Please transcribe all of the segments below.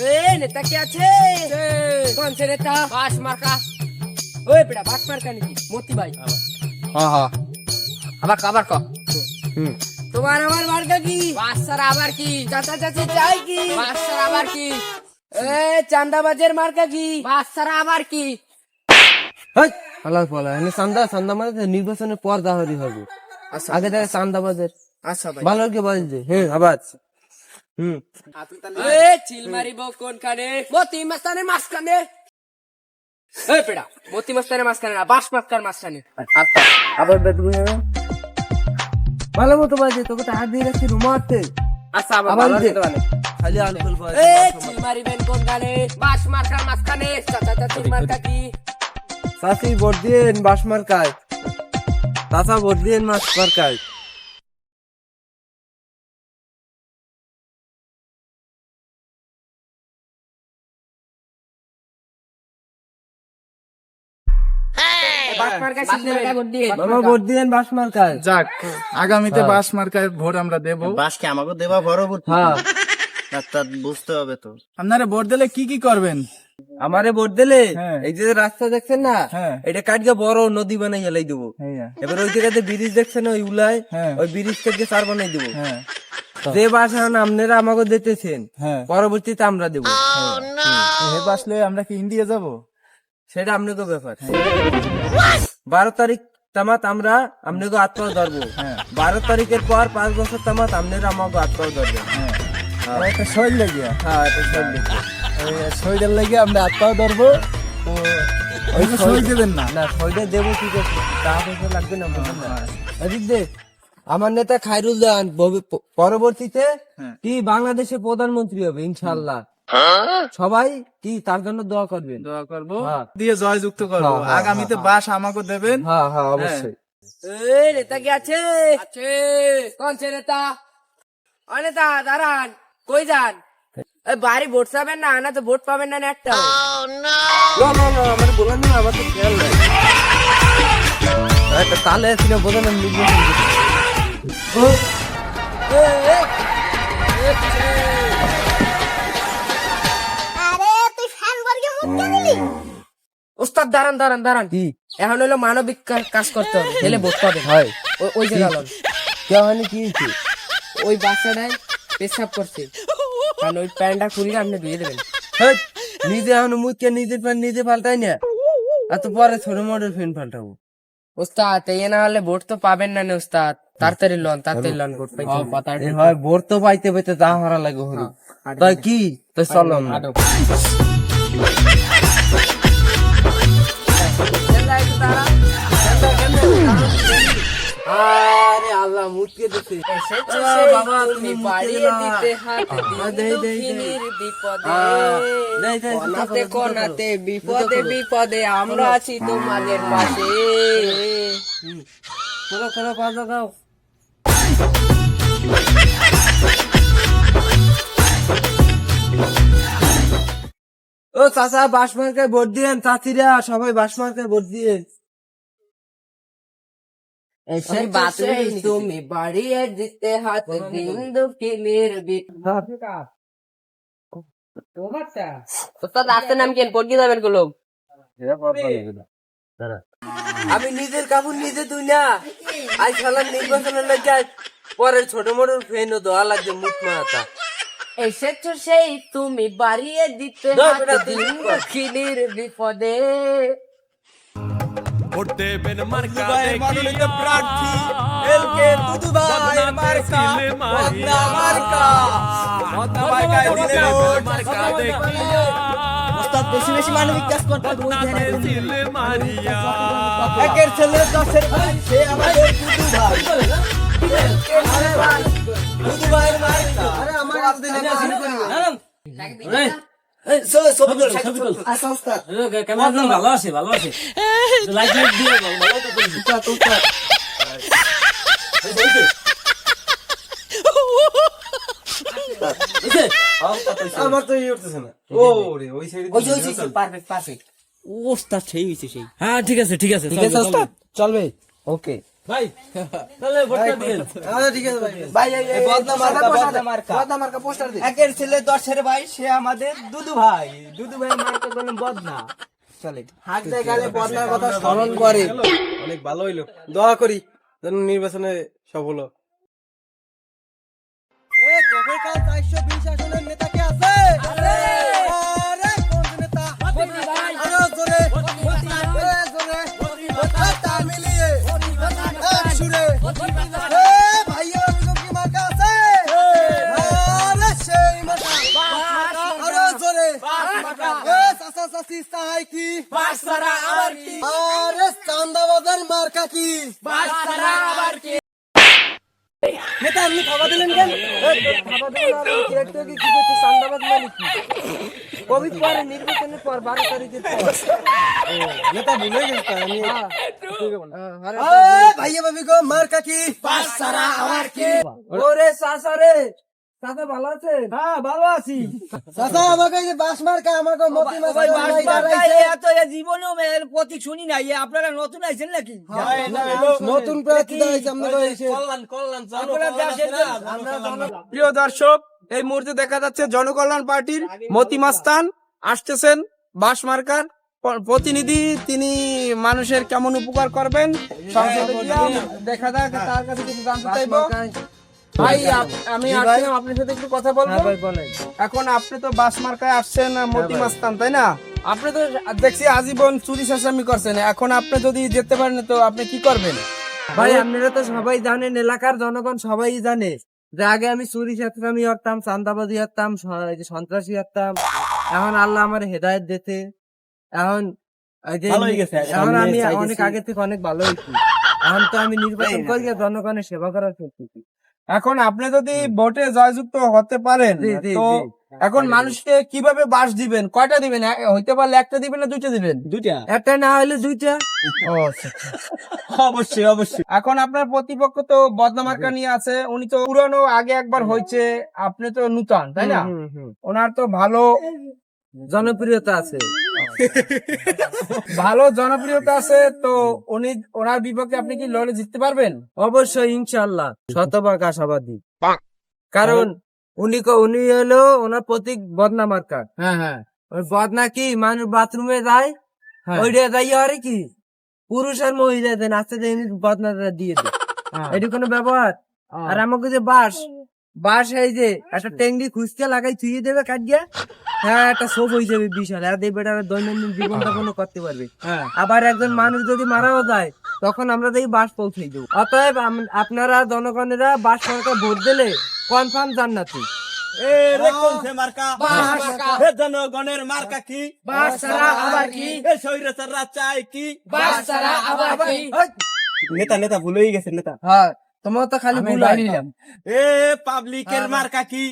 এ নেতা কে আছে? কোন সে নেতা? বাস মার্কা। ওই বেটা বাস মার্কা নাকি? মতি ভাই হ্যাঁ হ্যাঁ। আবার কাবার ক। হুম। তোমার আমার মার্কা কি? বাসার আবার কি? চাচা চাচি চাই কি? বাসার আবার কি? এ চান্দাবাজের মার্কা কি? বাসার আবার কি? হেই, আল্লাহ বলা এনে চান্দা চান্দা মানে নির্বাচনের পর দাহরি হবে। আগে থেকে চান্দাবাজের। আচ্ছা ভাই। ভালো কে বলছে হ্যাঁ আবার। চিল মারিব কোনখানে? মতি মাস্তানের মাঝখানে। এই পেড়া। মতি মাস্তানের মাঝখানে না বাস মাস্তার মাঝখানে। আচ্ছা আবার ভালো মতো বাজে তোকে তো হাত দিয়ে রাখছি রুমাতে আচ্ছা আবার আবার ভালো দে। হতে পারে। খালি বাজে এ চিল মারিবেন কোনখানে? বাস মার্কার মাঝখানে চাচা চাচির মার্কা কি? চাষি ভোট দিয়েন বাস মার্কায় চাষা ভোট দিয়েন মাছ মার্কায় যাক আগামীতে বাস মার্কায় ভোট আমরা দেব। বাসকে আমাকে দেওয়া পরবর্তী হ্যাঁ। বুঝতে হবে তো। আপনারা ভোট দিলে কি কি করবেন? আমারে ভোট দিলে হ্যাঁ। এই যে রাস্তা দেখছেন না হ্যাঁ। এটা কাটকে বড় নদী বানাই এলাই দেবো। হ্যাঁ। এবার ওই জায়গাতে ব্রিজ দেখছেন ওই উলায়? হ্যাঁ। ওই ব্রিজ থেকে চার বানাই দেবো। হ্যাঁ। যে বাস এখন আপনারা আমাকে দিতেছেন। হ্যাঁ। পরবর্তীতে আমরা দেবো। হে বাসলে আমরা কি ইন্ডিয়া যাব? সেটা আপনাকে ব্যাপার। বারো তারিখ তামাত আমরা আপনাকে আত্মা ধরবো। হ্যাঁ। বারো তারিখের পর পাঁচ বছর তামাত আপনারা আমাকে আত্মা হ্যাঁ। শরীর লাগিয়া। হ্যাঁ এটা লিখে। ওই শরীরের লাগে আমরা আত্মাও ধরবো তো ওই শরীর দেবেন না। না দেবো ঠিক আছে টাকা পয়সা লাগবে না বুঝলেন না? এদিক দে আমার নেতা খায়রুল দান পরবর্তীতে হ্যাঁ। কি বাংলাদেশের প্রধানমন্ত্রী হবে ইনশাল্লাহ সবাই কি তার জন্য দোয়া করবেন দোয়া করব দিয়ে জয় যুক্ত করব হ্যাঁ, হ্যাঁ, আগামীতে বাস আমাকে দেবেন হ্যাঁ হ্যাঁ অবশ্যই এ নেতা কি আছে আছে কোন সে নেতা ও নেতা দাঁড়ান কই যান এই বাড়ি ভোট চাবেন না না তো ভোট পাবেন না না একটা না না না আমার বললাম না আমার তো খেয়াল নাই তালে ছিল বোঝা না ওস্তাদ দাঁড়ান দাঁড়ান দাঁড়ান। কি? এখন হলো মানবিক কাজ করতে হবে। হেলে ভোট পাবেন হয়। ওই-। কে? হয়নি কি হয়েছে? ওই বাচ্চাটাই পেশাব করছে। কারণ ওই প্যান্টটা খুলে আপনি ধুয়ে দেবেন। নিজে এখন মুখকে নিজের প্যান্ট নিজে পাল্টাই না। এত পরে ছোট মোটর ফ্যান পাল্টাবো। ওস্তাদ এই না হলে ভোট তো পাবেন না নে ওস্তাদ। তাড়াতাড়ি লন তাড়াতাড়ি লন ভোট পাইতে হয় তো পাইতে পাইতে তা হারা লাগে হরু তাই কি? তো চলো আরে আল্লাহ মুখকে দিতে বাবা, তুমি বাড়িয়ে দিতে। হাত বিপদে। কোনাতে। কোনাতে বিপদে বিপদে আমরা আছি তোমাদের পাশে। চলো চলো পাঁচ দাও ও চাচা বাস মার্কায় ভোট দিয়েন চাচিরা সবাই বাস মার্কায় ভোট দিয়ে। তুমি বাতলে তুমি বাড়িয়ে দিতে হাত দিন। দুঃখিনীর ওস্তাদ আসতে নাম কেন পড়কি যাবেনগুলো আমি নিজের কাপড় নিজে তুই না। আজ খেলার নির্বাচনের লাগে পরে ছোট মোটো ফেন দোয়া লাগছে মুখ মাথা। এসেছ সেই তুমি বাড়িয়ে দিতে না, হাত বেটা, তুই দিন চুপ কর। দুঃখিনীর বিপদে। ওস্তাদ বেশি বেশি মানবিক কাজ করতে একের ছেলে দশের ভাই সে আমাদের দুদু ভাই দুদু ভাইয়ের মার্কা। আরে আমার দিনে কাহিনী করবে। এই, চ- ছবি তোল, আমার তো উঠতেছে না ও রে ওই সাইডে ওই যে, ওই যে, পারফেক্ট পারফেক্ট ওস্তাদ সেই হয়েছে সেই ঠিক আছে ওস্তাদ চলবে। ওকে। ভাই তাহলে ভোটটা দিন আচ্ছা ঠিক আছে ভাই। ভাই এই- এই- বদনা মার্কা বদনা মার্কা। বদনা মার্কা পোস্টার দে একের ছেলে দশের ভাই সে আমাদের দুদু ভাই। দুদু ভাই মার্কা কোনো বদনা চলে হাঁটতে গেলে বদনার কথা স্মরণ করে। অনেক ভালো হইল। দোয়া করি যেন নির্বাচনে সব হলো এ গোবের কাল 420 আসনের নেতা চাচা চাচি চাই কি আরে চান্দাবাজার মার্কা কি নেতা আপনি খাবার দিলেন কেন কোভিড পরে নির্বাচনের পর বারো তারিখের পর নেতা ভুলে গেছে আমি আরে এ, ভাইয়া ভাবি গো মার্কা কি ওরে চাচা রে চাচা ভালো আছেন? হ্যাঁ ভালো আছি। চাচা আমাকে যে বাস মার্কা আমাকে মতি মার্কা জীবনেও এর প্রতীক শুনি নাই। আপনারা নতুন আইছেন নাকি? নতুন প্রার্থী আপনারা দেশের জন্য- প্রিয় দর্শক এই মুহূর্তে দেখা যাচ্ছে জনকল্যাণ পার্টির মতি মাস্তান আসতেছেন। বাস মার্কার প্রতিনিধি তিনি মানুষের কেমন উপকার করবেন দেখা যাক তার কাছে কিছু জানতে চাইব। ভাই আমি আপনার সাথে একটু কথা বলব? এখন আপনি তো বাস মার্কায় আসছেন মতি মাস্তান তাই না? আপনি তো দেখছি আজীবন চুরি করছেন। এখন আপনি যদি যেতে পারেন তো আপনি কি করবেন? ভাই আপনারা তো সবাই জানেন এলাকার জনগণ সবাই জানে যে আগে আমি চুরি চাকরামি করতাম চান্দাবাজি করতাম যে সন্ত্রাসী করতাম। এখন আল্লাহ আমার হেদায়ত দিতে এখন হয়ে এখন আমি অনেক আগে থেকে অনেক ভালো হয়েছি। এখন তো আমি নির্বাচন করি জনগণের সেবা করার করতেছি এখন আপনি যদি ভোটে জয়যুক্ত হতে পারেন তো এখন মানুষকে কীভাবে বাস দিবেন? কয়টা দিবেন? হইতে পারলে একটা দিবেন না দুইটা দিবেন? দুইটা। একটা না হলে দুইটা? অবশ্যই অবশ্যই। এখন আপনার প্রতিপক্ষ তো বদনামার্কা নিয়ে আছে উনি তো পুরানো আগে একবার হয়েছে আপনি তো নূতন তাই না। ওনার তো ভালো জনপ্রিয়তা আছে। ভালো জনপ্রিয়তা আছে তো উনি ওনার বিপক্ষে আপনি কি লড়ে জিততে পারবেন? অবশ্যই ইনশাল্লাহ শতভাগ আশাবাদী। কারণ উনি ক- উনি হলো ওনার প্রতীক বদনা মার্কা। হ্যাঁ হ্যাঁ। ওই বদনা কি মানুষ বাথরুমে যায় হ্যাঁ। ওইটা যাই আরে কি পুরুষ আর মহিলাদের নাচতে দেয় বদনাটা দিয়ে দেয় এটি কোনো ব্যবহার? আর আমাকে যে বাস বাস এই যে একটা টেংরি খুঁজতে লাগাই থুয়ে দেবে কাটিয়া? হ্যাঁ একটা হয়ে যাবে বিশাল। আর এটা দৈনন্দিন করতে পারবে। হ্যাঁ। আবার একজন মানুষ যদি মারাও যায় তখন আমরা এই বাস পৌঁছে দেবো। অতএব আপনারা জনগণেরা বাস সরকার ভোট দিলে কনফার্ম জান্নাতি। জনগণের মার্কা কি? আবার কি? কি? নেতা নেতা ভুলেই গেছে নেতা। হ্যাঁ তোমার তো খালি ভুল হয়। এ পাবলিকের মার্কা কি?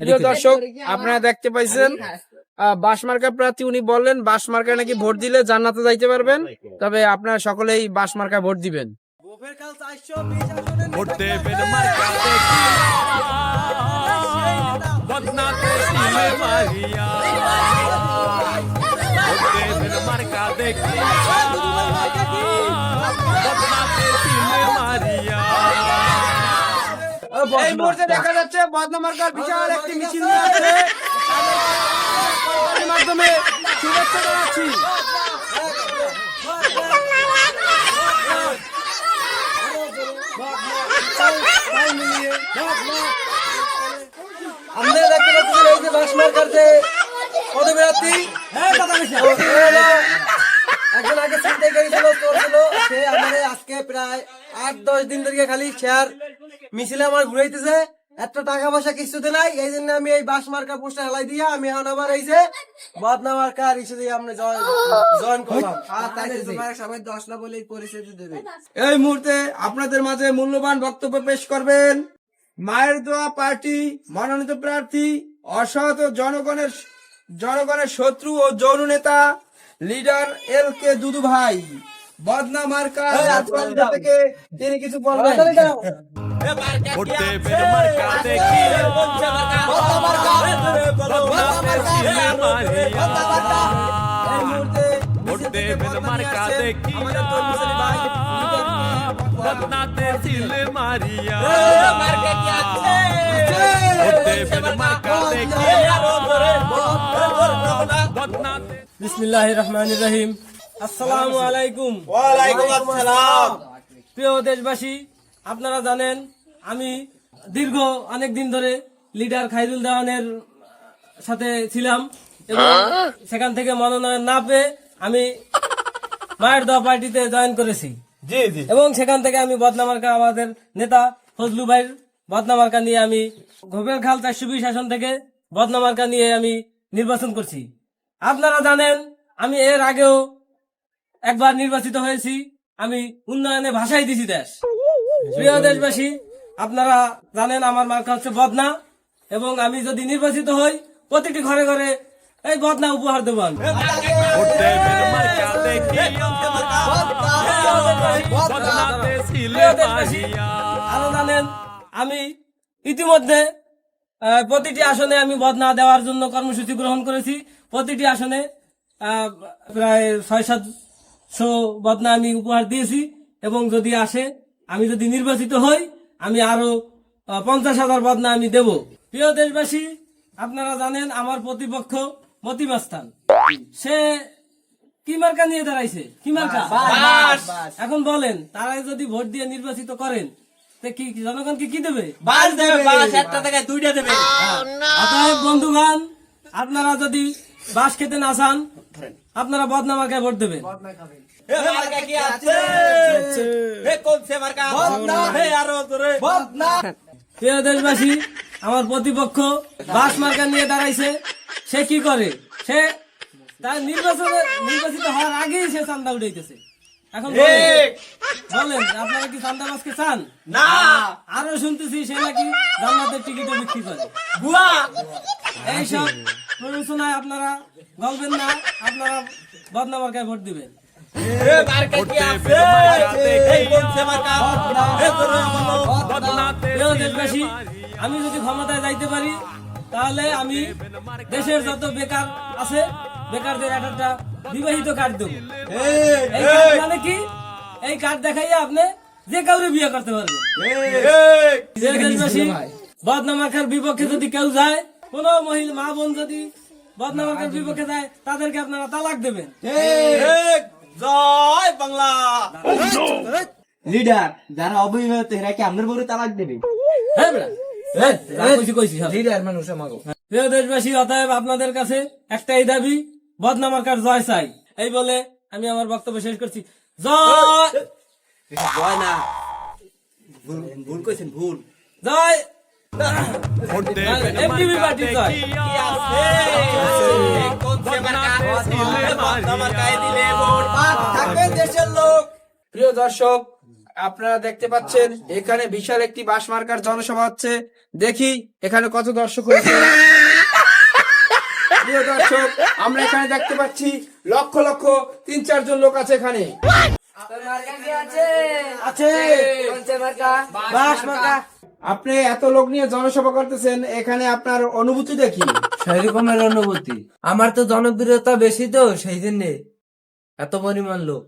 প্রিয় দর্শক আপনারা দেখতে পাইছেন বাসমার্কা প্রার্থী উনি বললেন বাসমার্কায় নাকি ভোট দিলে জান্নাতে যাইতে পারবেন। তবে আপনারা সকলেই বাসমার্কা ভোট দিবেন। ভোট দেবেন মার্কা দেখি। এই মুহূর্তে দেখা যাচ্ছে বদনামার্কার বিশাল একটি মিছিল নিয়ে আসছে মাধ্যমে শুভেচ্ছা জানাচ্ছি। আমরা দেখতে পাচ্ছি এই যে বাস যে পদপ্রার্থী ও, সে হলো একজন আগে ছিনতাইকারী ছিল চোর ছিল সে আমাদের আজকে প্রায় আট দশ দিন ধরে খালি শেয়ার মিছিলে আমার ঘুরাইতেছে এত টাকা পয়সা কিছুতে নাই এই জন্য আমি এই বাস মার্কা পোস্টার হেলাই দিয়া আমি এখন আবার এই যে বদনা মার্কা আর ইসে দিয়ে আমরা জয়েন করলাম। আর তাইলে যে- সবাই দশ না বলে পরিচয় দেবে। এই মুহূর্তে আপনাদের মাঝে মূল্যবান বক্তব্য পেশ করবেন। মায়ের দোয়া পার্টি মনোনীত প্রার্থী অসহত জনগণের জনগণের শত্রু ও যৌন নেতা লিডার এল কে দুদু ভাই। বদনা মার্কা থেকে তিনি কিছু বলবেন। ভোট দেবেন মার্কা দেখি বদনাতে সিলে মারিয়া ভোট দেবেন মার্কা দেখিয়া বদনাতে সিল মারিয়া। ভোট দেবেন মার্কা দেখিয়া বদনাতে বিসমিল্লাহ রহমান রহিম আসসালামু আলাইকুম। ওয়ালাইকুম আসসালাম। প্রিয় দেশবাসী আপনারা জানেন আমি দীর্ঘ অনেক দিন ধরে লিডার খাইরুল দেওয়ানের সাথে ছিলাম এবং সেখান থেকে মনোনয়ন না পেয়ে আমি মায়ের দোয়া পার্টিতে জয়েন করেছি। জি জি। এবং সেখান থেকে আমি বদনামার্কা আমাদের নেতা ফজলু ভাইয়ের বদনামার্কা নিয়ে আমি গোপের খাল চারশো বিশ আসন থেকে বদনামার্কা নিয়ে আমি নির্বাচন করছি। আপনারা জানেন আমি এর আগেও একবার নির্বাচিত হয়েছি। আমি উন্নয়নে ভাষাই দিছি দেশ। প্রিয় দেশবাসী আপনারা জানেন আমার মার্কা হচ্ছে বদনা, এবং আমি যদি নির্বাচিত হই, প্রতিটি ঘরে ঘরে এই বদনা উপহার দেবো আরও জানেন, আমি ইতিমধ্যে প্রতিটি আসনে আমি বদনা দেওয়ার জন্য কর্মসূচি গ্রহণ করেছি। প্রতিটি আসনে প্রায় ছয় সাতশো বদনা আমি উপহার দিয়েছি, এবং যদি আসে, আমি যদি নির্বাচিত হই আমি আরও পঞ্চাশ হাজার বদনা আমি দেব। প্রিয় দেশবাসী আপনারা জানেন আমার প্রতিপক্ষ মতিমাস্তান সে কি মার্কা নিয়ে দাঁড়াইছে? কি মার্কা? এখন বলেন তারা যদি ভোট দিয়ে নির্বাচিত করেন কি জনগণকে কি দেবে? বাস দেবে। বাস একটা জায়গায় দুইটা দেবে। অতএব বন্ধুগণ আপনারা যদি বাস খেতে না চান আপনারা বদনামাকে ভোট দেবেন। এ মার্কা কি আছে? এ কোন সে মার্কা? এ আরও তোরে প্রিয় দেশবাসী আমার প্রতিপক্ষ বাস মার্কা নিয়ে দাঁড়াইছে। সে কি করে? সে তার নির্বাচনে নির্বাচিত হওয়ার আগেই সে চান্দা উঠাইতেছে। এখন বলেন, আপনারা কি চান্দা চান? না। আরও শুনতেছি সে নাকি জান্নাতের টিকিটও বিক্রি করে। বুয়া। এইসব প্ররোচনায় আপনারা গলবেন না আপনারা বদনা ভোট দিবেন। আমি যদি ক্ষমতায় যাইতে পারি তাহলে আমি দেশের যত বেকার আছে বেকারদের একটা বিবাহিত কার্ড দেবো। মানে কি? এই কার্ড দেখাইয়া আপনি যে কাউরে বিয়ে করতে পারবেন। বদনামাখার বিপক্ষে যদি কেউ যায় কোন মহিলা মা বোন যদি বদনামাখার বিপক্ষে যায় তাদেরকে আপনারা তালাক দেবেন। জয় বাংলা। লিডার যারা অবিবাহিত এরা কি আপনার বড় তালাক দেবে? হ্যাঁ। লিডার মানুষ আমাকে প্রিয় দেশবাসী অতএব আপনাদের কাছে একটাই দাবি বদনামার্কার জয় চাই। এই বলে আমি আমার বক্তব্য শেষ করছি। জয়। জয় না। ভুল কইছেন ভুল। জয়। মার্কা পার্টি জয়। দেশের লোক। প্রিয় দর্শক আপনারা দেখতে পাচ্ছেন এখানে বিশাল একটি বাস মার্কার জনসভা হচ্ছে। দেখি এখানে কত দর্শক হয়েছে। প্রিয় দর্শক আমরা এখানে দেখতে পাচ্ছি লক্ষ লক্ষ তিন চারজন লোক আছে এখানে। আছে? আছে। বাস মার্কা। আপনি এত লোক নিয়ে জনসভা করতেছেন এখানে আপনার অনুভূতি দেখি সেই রকমের অনুভূতি। আমার তো জনপ্রিয়তা বেশি তো সেই জন্যে এত পরিমাণ লোক।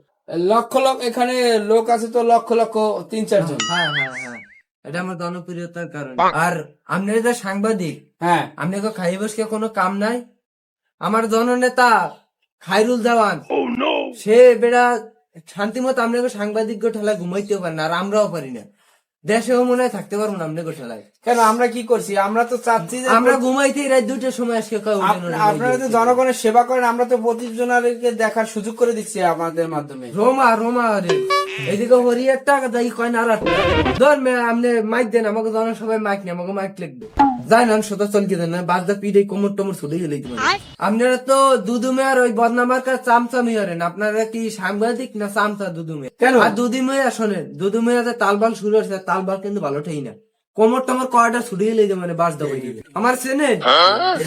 লক্ষ লক্ষ এখানে লোক আছে তো লক্ষ লক্ষ তিন চারজন। হ্যাঁ হ্যাঁ হ্যাঁ এটা আমার জনপ্রিয়তার কারণে। আর আপনি যে সাংবাদিক। হ্যাঁ। আপনি তো খাই বসকে কোনো কাম নাই। আমার জননেতা খাইরুল দেওয়ান সে বেড়া শান্তিমতো আপনাকে সাংবাদিক ঠেলায় ঘুমাইতেও পারে না আর আমরাও পারি না। দেশেও মনে হয় থাকতে পারব না আমরা ঠেলায় কেন? আমরা কি করছি? আমরা তো চাচ্ছি যে আমরা ঘুমাইতে রাত দুটোর সময় আজকে আপনারা তো জনগণের সেবা করেন আমরা তো প্রতিজনকে দেখার সুযোগ করে দিচ্ছি আমাদের মাধ্যমে। রোমা রোমা আরে এদিকে হরিয়ার টাকা যাই কয় না ধর আপনি মাইক দেন আমাকে জনসভায় মাইক নেই আমাকে মাইক লিখবে সোজা চলকে দেন না পিড়ে কোমর টোমর ছুটে আপনারা তো দুদুমে আর ওই বদনামার চামচামি হরেন আপনারা কি সাংবাদিক না চামচা দুদুমে? কেন? আর দুদিমে শোনেন দুদুমে যে তালবাল শুরু হচ্ছে তালবাল কিন্তু ভালো ঠেই না। কোমর টোমর কয়টা ছুটে গেলে মানে বাস দেবো আমার চেনেন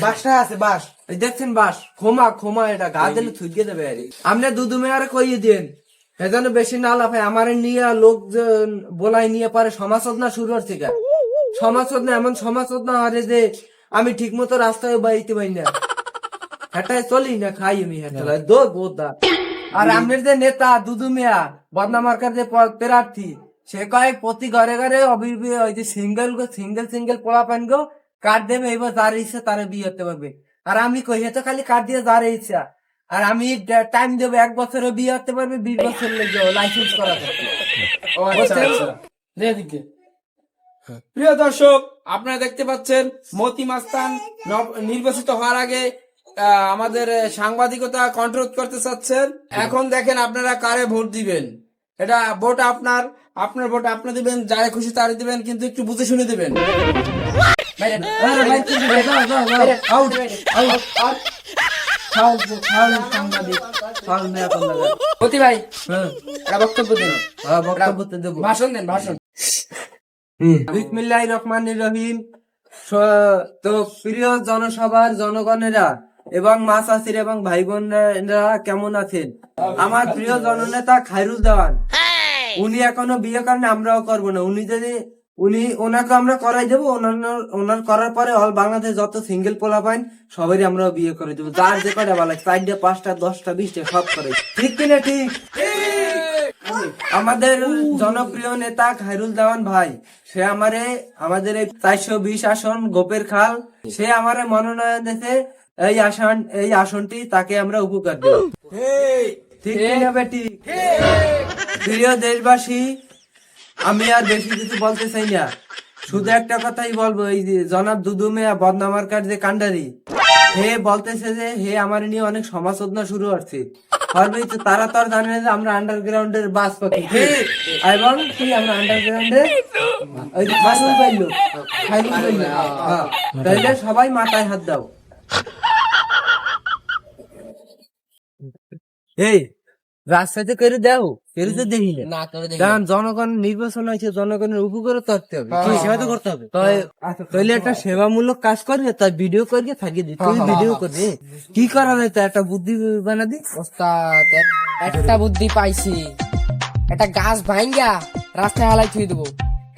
বাসটা আছে বাস। দেখছেন বাস? ক্ষমা ক্ষমা এটা গা দিলে থুইকে দেবে আরে। আপনার দুদুমে আর কইয়ে দেন এজন্য বেশি না লাফায় আমার নিয়ে লোকজন বলাই নিয়ে পারে সমাজত না শুরু হচ্ছে সমাজত না এমন সমাজত না হারে যে আমি ঠিক মতো রাস্তায় বাইতে পাই না। হেটায় চলি না খাই আমি দো। বোদা আর আমের যে নেতা দুদু মিয়া বদনা মার্কার যে প্রার্থী সে কয় প্রতি ঘরে ঘরে অবির্বি ওই যে সিঙ্গেল গো সিঙ্গেল সিঙ্গেল পোলা পান গো কার্ড দেবে? এবার যার ইচ্ছা তারা বিয়ে হতে পারবে। আর আমি কই হে তো খালি কার্ড দিয়ে যার ইচ্ছা? আর আমি টাইম দেবো এক বছরে বিয়ে হতে পারবে বিশ বছর লেগে লাইসেন্স করা থাকবে প্রিয় দর্শক আপনারা দেখতে পাচ্ছেন মতি মাস্তান নির্বাচিত হওয়ার আগে আমাদের সাংবাদিকতা কন্ট্রোল করতে চাচ্ছেন এখন দেখেন আপনারা কারে ভোট দিবেন এটা ভোট আপনার আপনার ভোট আপনি দিবেন যারে খুশি তারে দিবেন কিন্তু একটু বুঝে শুনে দিবেন হ্যাঁ, হ্যাঁ। ভাষণ দেন ভাষণ বিসমিল্লাহ রহমান রহিম। তো প্রিয় জনসভার জনগণেরা এবং মা চাষির এবং ভাই বোনেরা কেমন আছেন? আমার প্রিয় জননেতা খায়রুল দেওয়ান। উনি এখনও বিয়ে করেন আমরাও করব না। উনি যদি উনি ওনাকে আমরা করাই দেবো। ওনার ওনার করার পরে অল বাংলাদেশ যত সিঙ্গেল পোলা পাইন সবারই আমরা বিয়ে করে দেবো। যার যে কটা বলা চারটে পাঁচটা দশটা বিশটা সব করে। ঠিক কিনা ঠিক। আমাদের জনপ্রিয় নেতা খায়রুল দেওয়ান ভাই, সে আমারে, আমাদের চারশো বিশ আসন গোপের খাল, সে আমারে মনোনয়ন এই আসন, এই আসনটি তাকে আমরা উপকার দেব। প্রিয় দেশবাসী, আমি আর বেশি কিছু বলতে চাই না। শুধু একটা কথাই বলব, এই যে জনাব দুদুমে বদনামার্কার যে কান্ডারি হে বলতেছে যে হে আমার নিয়ে অনেক সমালোচনা শুরু হচ্ছে। তো তারা তো আর জানে না যে আমরা আন্ডারগ্রাউন্ডের বাস পাখি এবং কি আমরা আন্ডারগ্রাউন্ডে ওই যে খাইরুল পাইলো। খাইরুল পাইলো। হ্যাঁ। তাইলে সবাই মাথায় হাত দাও। এই রাস্তাতে করে দাও কেউ তো দেখি না করে কারণ জনগণ নির্বাচন হয়েছে জনগণের উপকার করতে হবে। সেবা তো করতে হবে? তাইলে একটা সেবামূলক কাজ করবে তাই ভিডিও করিয়ে থাকি দি তুই ভিডিও করবি। কি করা যায় তা একটা বুদ্ধি বানা দি। ওস্তাদ একটা বুদ্ধি পাইছি। একটা গাছ ভাঙ্গা রাস্তায় হালাই থুই দেবো।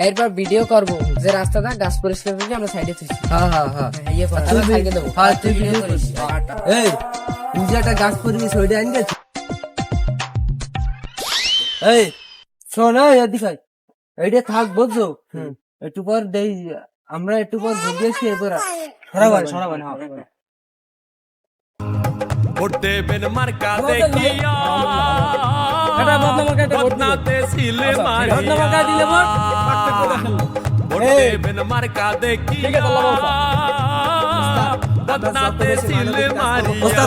এরপর ভিডিও করব যে রাস্তাটা গাছ পরিষ্কার করে আমরা সাইডে থুইছি হ্যাঁ হ্যাঁ হ্যাঁ। ইয়ে করে তুই হ্যাঁ তুই ভিডিও করিস। এই তুই একটা গাছ করবি ওইটা আনি গেছিস এই শোন এদিকে এইটা থাক বুঝছ? একটু পর দেই আমরা একটু পর বুঝিয়েছি এবার সরাবান সরাবান হ্যাঁ ভোট দেবেন মার্কা দেখিয়া। বদনাতে সিলে মারিয়া। ভোট দেবেন মার্কা দেখিয়া। বদনাতে সিলে মারিয়া।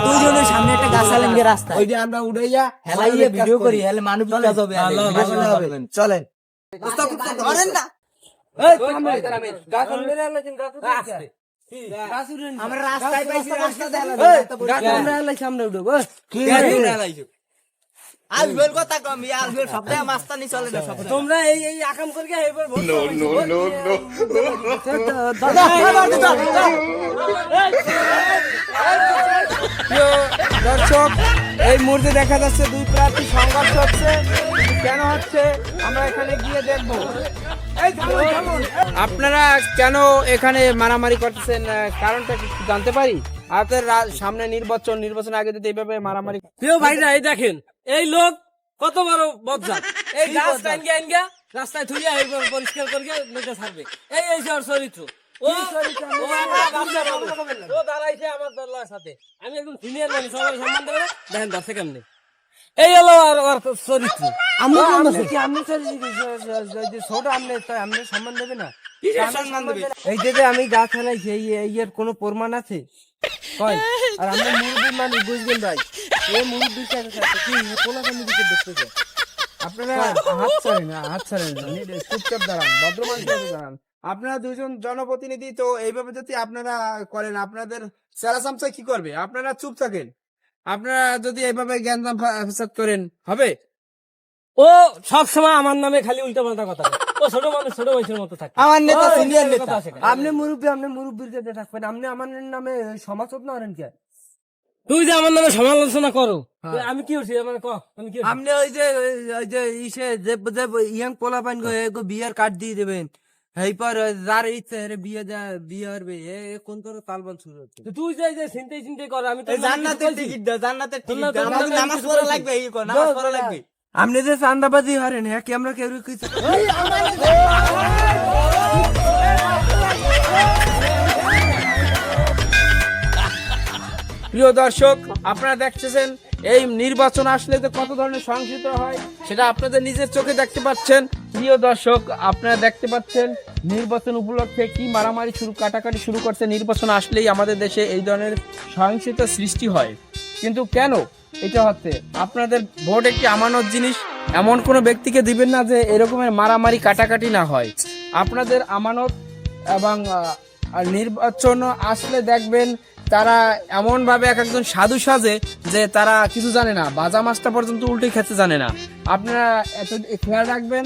সামনে একটা গাছ আলেন রাস্তা ওই যে আমরা উড়াইয়া হেলাইয়ে ভিডিও করি। হেলে মানুষ চলে যাবে চলেন ওস্তাদ ধরেন না। এই তুমি গাছ আলেন রে আলেন গাছ উঠে আমরা রাস্তায় পাইছি রাস্তা কথা কম আলবেল সপ্তাহে মাস্তানি চলে না সপ্তাহে তোমরা এই এই আকাম করে এবার প্রিয় দর্শক এই মুহূর্তে দেখা যাচ্ছে দুই প্রার্থী সংঘর্ষ হচ্ছে। কেন হচ্ছে? আমরা এখানে গিয়ে দেখব। আপনারা কেন এখানে মারামারি করতেছেন? কারণটা কি জানতে পারি? আপনাদের রা- সামনে নির্বাচন নির্বাচন আগে যদি এইভাবে মারামারি প্রিয় ভাইরা এই দেখেন এই লোক কত বড় বদজাত এই গাছ টাঙ্গি আনগা রাস্তায় থুইয়া এইবার পরিষ্কার করিয়া লোকে ছাড়বে। এই এই ওর চরিত্র। ও দাঁড়াইছে আমার দলের সাথে। আমি একদম সিনিয়র মানুষ সবার সম্মান দেবে দেখেন দর্শে কেমনি। এই হলো আর চরিত্র। আমি কি আমি ছোট আমনে তাই আমনে সম্মান দেবে না? এই যে আমি গা খেলাইছি এই এই এর কোনো প্রমাণ আছে? কয়? আর আমরা মুরব্বী মানুষ বুঝবেন ভাই। মুরব্বী কি দিকে দেখতেছে? আপনারা হাত ছাড়েন না, হাত ছাড়েন না। চুপচাপ দাঁড়ান ভদ্র মানুষ দাঁড়ান। আপনারা দুজন জনপ্রতিনিধি তো এইভাবে যদি আপনারা করেন আপনাদের স্যারা সামসা কি করবে? আপনারা চুপ থাকেন। আপনারা যদি এইভাবে জ্ঞান ফেসাদ করেন হবে? ও সব সময় আমার নামে খালি উল্টা পাল্টা কথা ও ছোট মানুষ ছোট মানুষের মতো থাকে। আমার নেতা সিনিয়র নেতা। আপনি মুরব্বী আপনি মুরব্বীর কাছে থাকবেন আপনি আমার নামে সমাজত না করেন কে তুই যে আমার নামে সমালোচনা করো। আমি কি করছি? মানে ক আমি কি আপনি ওই যে ওই যে ইসে যে যে ইয়াং পোলা পাইন গো এগো বিয়ার কার্ড দিয়ে দেবেন। এই পর যার ইচ্ছে হেরে বিয়ে দেয় বিয়ে হবে এ কোন তোর তালবান শুরু হচ্ছে? তুই যাই যে চিন্তাই চিন্তাই কর আমি তো জান্নাতের টিকিট দাও জান্নাতের টিকিট জান্নাতের দাও আমাদের নামাজ পড়া লাগবে এই কর, নামাজ পড়া লাগবে। আপনি যে চান্দাবাজি হারেন হ্যাঁ কি আমরা কেউ কিছু প্রিয় দর্শক, আপনারা দেখতেছেন, এই নির্বাচন আসলে তো কত ধরনের সহিংসতা হয়, সেটা আপনাদের নিজের চোখে দেখতে পাচ্ছেন। প্রিয় দর্শক, আপনারা দেখতে পাচ্ছেন, নির্বাচন উপলক্ষে কি মারামারি শুরু, কাটাকাটি শুরু করছে। নির্বাচন আসলেই আমাদের দেশে এই ধরনের সহিংসতা সৃষ্টি হয়। কিন্তু কেন এটা হচ্ছে? আপনাদের ভোট একটি আমানত জিনিস। এমন কোনো ব্যক্তিকে দিবেন না যে এরকমের মারামারি, কাটাকাটি না হয়। আপনাদের আমানত এবং নির্বাচন আসলে দেখবেন তারা এমন ভাবে এক একজন সাধু সাজে যে তারা কিছু জানে না, বাজা মাছটা পর্যন্ত উল্টে খেতে জানে না। আপনারা এত খেয়াল রাখবেন,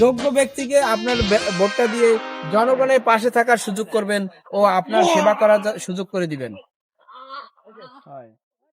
যোগ্য ব্যক্তিকে আপনার ভোটটা দিয়ে জনগণের পাশে থাকার সুযোগ করবেন ও আপনার সেবা করার সুযোগ করে দিবেন।